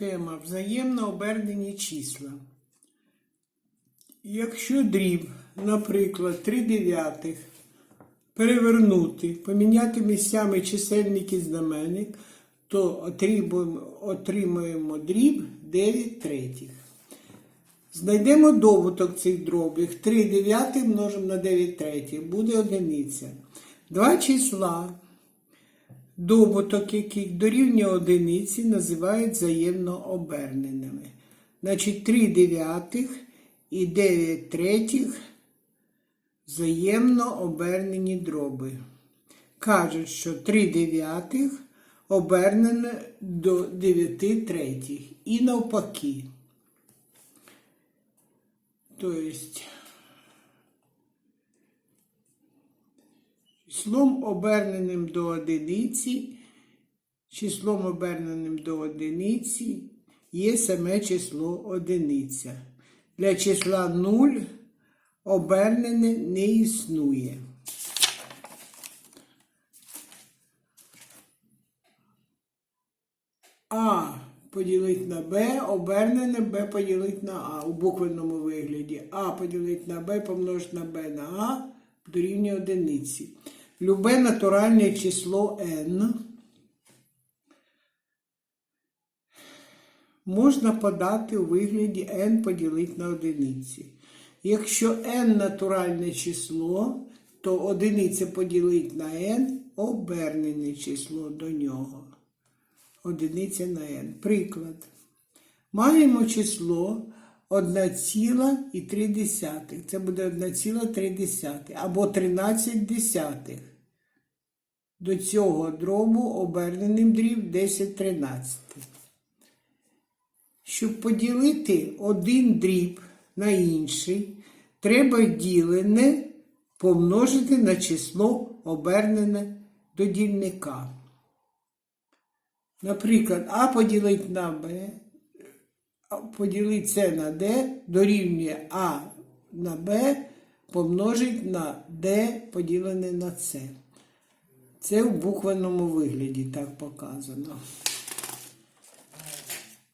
Тема взаємно обернені числа. Якщо дріб, наприклад, 3 дев'ятих перевернути, поміняти місцями чисельник і знаменник, то отримуємо дріб 9 третіх. Знайдемо добуток цих дробів. 3 дев'ятих множимо на 9 третіх. Буде одиниця. Два числа, добуток яких дорівнює одиниці, називають взаємно оберненими. Значить, 3 дев'ятих і 9 третіх взаємно обернені дроби. Кажуть, що 3 дев'ятих обернене до 9 третіх. І навпаки. Тобто, числом оберненим до одиниці, числом оберненим до одиниці є саме число одиниця. Для числа 0 обернене не існує. А поділити на Б, обернене Б поділити на А у буквенному вигляді. А поділити на Б, помножити на Б на А дорівнює одиниці. Любе натуральне число n можна подати у вигляді n поділити на одиниці. Якщо n натуральне число, то одиниця поділити на n обернене число до нього. Одиниця на n. Приклад. Маємо число 1,3. Це буде 1,3 або 13 десятих. До цього дробу оберненим дріб 10 тринадцятих. Щоб поділити один дріб на інший, треба ділене помножити на число обернене до дільника. Наприклад, А поділити на Б, поділити С на Д дорівнює А на Б помножить на Д поділене на С. Це в буквенному вигляді так показано.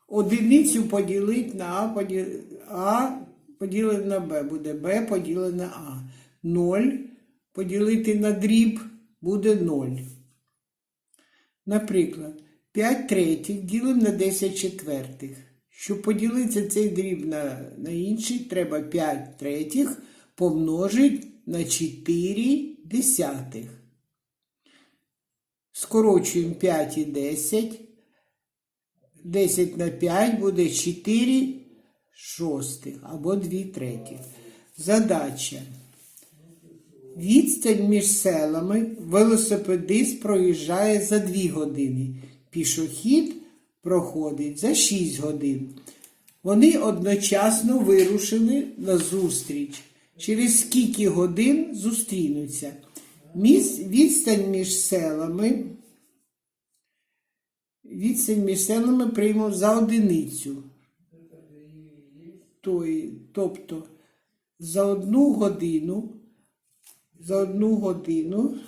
Одиницю поділити на А, поділ... а поділене на Б буде Б поділене на А. 0 поділити на дріб буде 0. Наприклад, 5 третіх ділимо на 10 четвертих. Щоб поділити цей дріб на, на інший, треба 5 третіх помножити на 4 десятих. Скорочуємо 5 і 10. 10 на 5 буде 4 шостих або 2 третіх. Задача. Відстань між селами велосипедист проїжджає за 2 години. Пішохід проходить за 6 годин. Вони одночасно вирушили на зустріч. Через скільки годин зустрінуться. Відстань між селами. Відстань між селами приймав за одиницю. Тобто за одну годину, за одну годину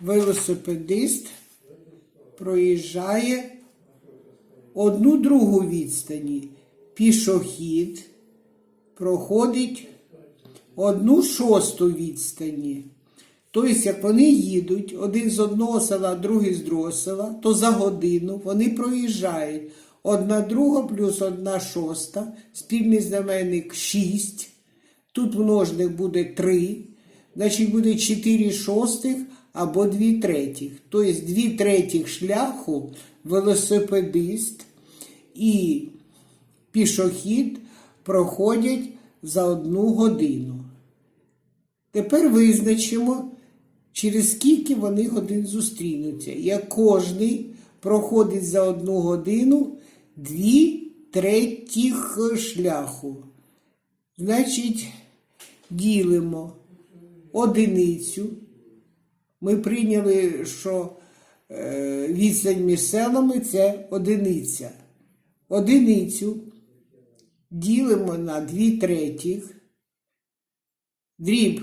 велосипедист проїжджає одну другу відстані. Пішохід проходить одну шосту відстані. Тобто, як вони їдуть один з одного села, другий з другого села, то за годину вони проїжджають одна друга плюс одна шоста, спільний знаменник 6. Тут множник буде 3, значить буде 4 шостих або 2 третіх. Тобто 2 третіх шляху велосипедист і пішохід проходять за одну годину. Тепер визначимо, через скільки вони годин зустрінуться. Як кожний проходить за одну годину дві третіх шляху. Значить, ділимо одиницю. Ми прийняли, що е, відстань між селами це одиниця. Одиницю ділимо на дві третіх. Дріб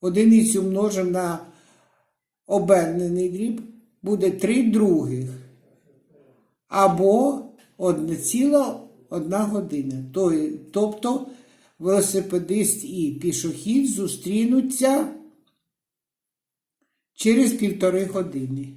одиницю множимо на обернений дріб, буде 3 других. або 1,1 година. Тобто велосипедист і пішохід зустрінуться через півтори години.